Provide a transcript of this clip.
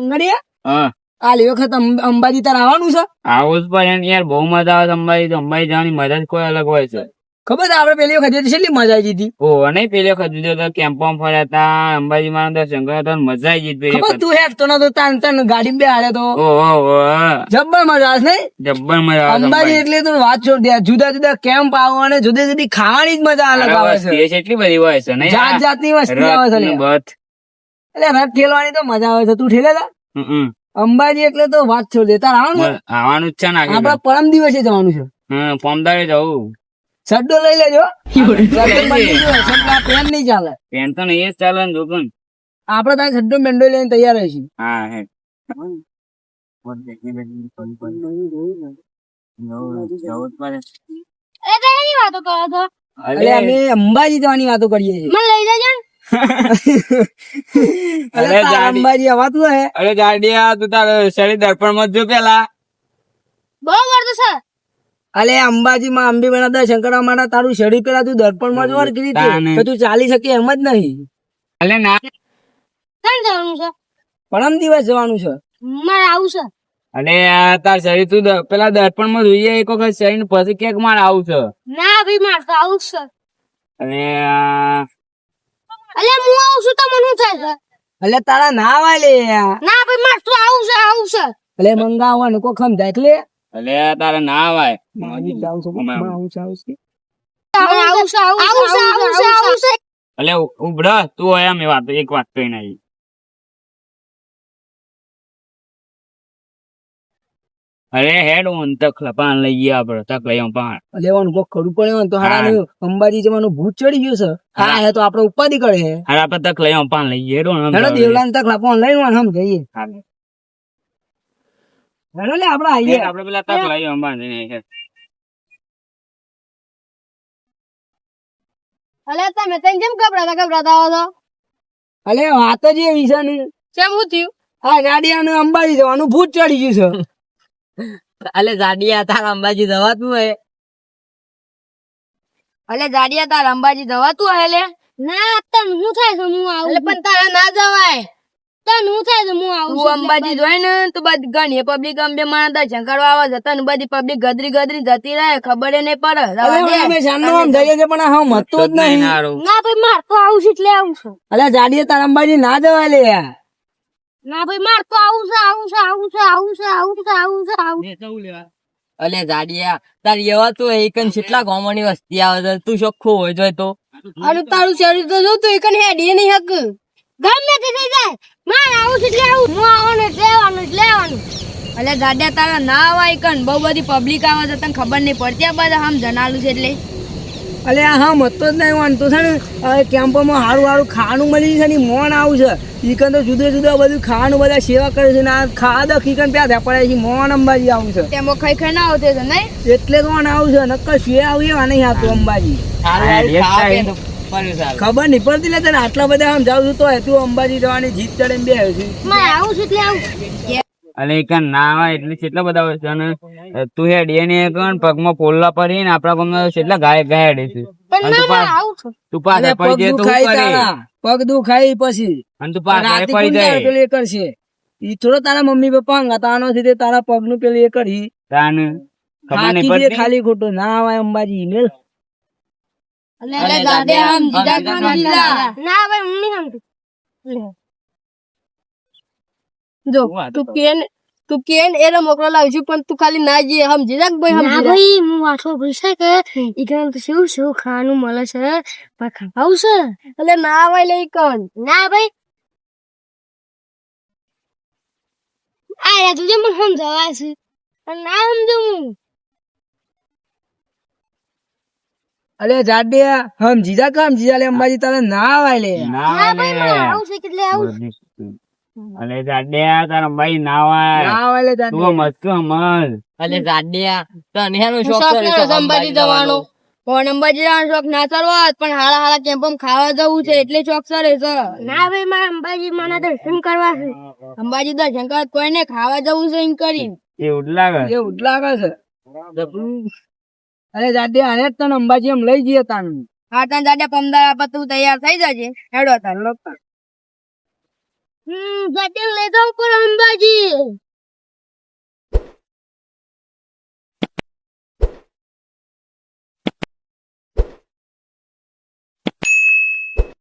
અંગડિયા? હા. આ વખત અંબાજી તાર આવવાનું છે? આવું જ પણ યાર બહુ મજા આવે અંબાજી તો. અંબાજી જવાની મજા જ કોઈ અલગ હોય છે. ખબર છે આપણે પેલી વખત કેટલી મજા આવી હતી? ઓ અને પેલી વખત બીજો તો કેમ્પમાં ફર્યા હતા અંબાજી માં દર્શન કર્યા હતા મજા આવી ગઈ ખબર તું હેડ તો નતો તાન તાન ગાડી બે હાડે તો. ઓ ઓ જબ્બર મજા આવે નહીં? જબ્બર મજા આવે અંબાજી. એટલે તો વાત છોડ દે જુદા જુદા કેમ્પ આવો અને જુદી જુદી ખાવાની જ મજા અલગ આવે છે. એટલી બધી હોય છે નહીં જાત જાતની વસ્તી આવે છે. બથ એટલે રથ ઠેલવાની તો મજા આવે છે. તું ઠેલે તા. અંબાજી એટલે તો વાત છોડ લેતા આવવાનું છે? આવવાનું જ છે ને આપડે પરમ દિવસે જવાનું છે. હમ ફોર્મદારે જવું. સડ્ડો લઈ લેજો. પેન નહીં ચાલે. પેન તો નહીં ચાલે ને જોકન આપડે ત્યાં સડ્ડો મેંડો લઈને તૈયાર રહીશું. હા હે એ તો એની વાતો કરો છો એટલે અમે અંબાજી જવાની વાતો કરીએ છીએ. મને લઈ અરે અંબાજી અવાતું હે? અરે જાડિયા તું તારે શરીર દર્પણમાં જો પેલા. બહુ કરતો છે. અલે અંબાજી માં અંબી મેળા દર્શન કરવા માટે તારું શરીર પેલા તું દર્પણમાં જોર કીધી તાને. તું ચાલી શકે એમ જ નહીં. અલે ના. ક્યાં જવાનું છે? પરમ દિવસ જવાનું છે. મારે આવું છે. અને આ તાર શરીર તું પેલા દર્પણમાં જોઈએ એક વખત શરીર પછી ક્યાંક મારે આવું છે. ના ભાઈ મારે તો આવું છે. અને આ અલે હું આવું છું તો મને શું થાય છે? એટલે તારા ના વાલે ના ભાઈ માર તું આવું છે આવું છે. એટલે મંગાવવાનું કોઈ ખમ જાય એટલે? અલે તારા ના આવાય જાઉં છું અમે આવું. આવું છું, આવું છું. આવું છું આવું છું આવું છું અલે ઉભડા તું હોય મે વાત એક વાત કહીને આવી. અરે હેડ હું તક પાન લઈ ગયા આપડે તક લઈ પાન. લેવાનું કોઈ ખરું પડે તો હારા અંબાજી જવાનું ભૂત ચડી ગયું છે. હા હે. તો આપડે ઉપાધિ કરે હે અરે આપડે તક લઈ પાન લઈ ગયા. હેડો હેડો દેવલા ને તકલા પાન લઈ હમ જઈએ હેડો લે આપડે આઈએ. આપડે પેલા તક લઈ પાન. અલે તમે તને કેમ ગભરાતા ગભરાતા આવો છો? અલે વાત જ એવી છે ને. કેમ થયું? હા ગાડી અંબાજી જવાનું ભૂત ચડી ગયું છે. અલે જાડિયા તાર અંબાજી જવાતું હે. અલે જાડિયા તાર અંબાજી જવાતું હે લે? ના તન હું થાય છે હું આવું અલે પણ તારા ના જવાય. તન હું થાય છે હું આવું તું અંબાજી જોઈ ને તો બધી ઘણી પબ્લિક અંબે માં દર્શન કરવા આવે છે તન બધી પબ્લિક ગદરી ગદરી જતી રહે ખબર એ નહીં પડે. અમે સામનો આમ જઈએ છે પણ હા મત જ નહીં ના ભાઈ માર તો આવું છે એટલે આવું છું. અલે જાડિયા તાર અંબાજી ના જવાય લે યાર. ના ભાઈ માર તો આવું છે આવું છે આવું છે આવું છે આવું છે આવું છે આવું છે. અલે જાડિયા તાર એવા તો એકન કેટલા ગામોની વસ્તી આવે છે તું ચોખ્ખો હોય જોય તો. અરે તારું શરીર તો જો તું એકન હેડી નહીં હક. ગમે તે થઈ જાય. માર આવું છે એટલે આવું. હું આવવાનું એટલે લેવાનું એટલે આવવાનું. અલે જાડિયા તારા ના આવે એકન બહુ બધી પબ્લિક આવે છે તને ખબર નહીં પડતી આ બધા આમ જનાલું છે એટલે? અલે હા મતો જ નહીં વાન તો છે ને કેમ્પોમાં સારું સારું ખાવાનું મળી છે ને મોણ મોન આવું છે. ઈકન તો જુદા જુદા બધું ખાવાનું બધા સેવા કરે છે ને આ ખા દખ ઈકન પ્યા પડે છે મોન અંબાજી આવું છે. તેમાં ખાઈ ખાઈ ના આવતે છે નહીં? એટલે તો આવું છે નક્કર શે આવી એવા નહીં આવતું અંબાજી. ખબર નહીં પડતી લે તને આટલા બધા આમ જાઉં છું તો તું અંબાજી જવાની જીત ચડે બે છે આવું છું એટલે આવું. અલે એક ના આવે એટલે કેટલા બધા હોય છે અને તું હેડ એને કણ પગમાં પોલલા પડી ને આપણા પગમાં કેટલા ગાય ગાય હેડે છે. પણ અને તું પગ પડી જાય તો પગ દુખાય પછી. અને તું પાછળ પડી જાય. પેલું એ કરશે. ઈ થોડો તારા મમ્મી પપ્પા હંગાતાનો છે તે તારા પગનું પેલું એ કરી. તાન ખબર નહીં પડતી? ખાલી ખોટું. ના આવે અંબાજી ઈમેલ અલે દીદા કામ જીલા? ના ભાઈ મમ્મી હમ જો તું કેન તું કેન એને મોકલો લાવજો પણ તું ખાલી ના જઈએ સમજી રાખ ભાઈ સમજી. ભાઈ હું આઠો ભૂલશે કે? ઈકન તો શું શું ખાવાનું મળે છે? પણ ખાવું છે? એટલે ના ભાઈ લઈ કન ના ભાઈ. આ તું તુજે મને સમજાવા છે. ના સમજો હું અલે જાડે હમ જીજા કામ જીજા લે અંબાજી તને ના આવે લે. ના ભાઈ. આવું છે એટલે આવું અલે જાડ્યા તારા ભાઈ નાવા હોય ના આવાય તું મસ્ત અલે જાડિયા તને એનો શોખ છે છે જવાનો. ફોન અંબાજી જવાનો શોખ ના સરવા પણ હારા હારા કેમ્પમાં ખાવા જવું છે એટલે શોખ સરે છે. ના ભાઈ મારે અંબાજી માના દર્શન કરવા છે. અંબાજી દર્શન કરવા કોઈને ખાવા જવું છે એમ કરી એવું લાગે. એવું લાગે છે. અરે જાડે આને તને અંબાજી એમ લઈ જઈએ તાન હા તને જાડે પમદાર આપે તું તૈયાર થઈ જજે. હેડો તાર હમ જતી લઈ જાઉં પર અંબાજી.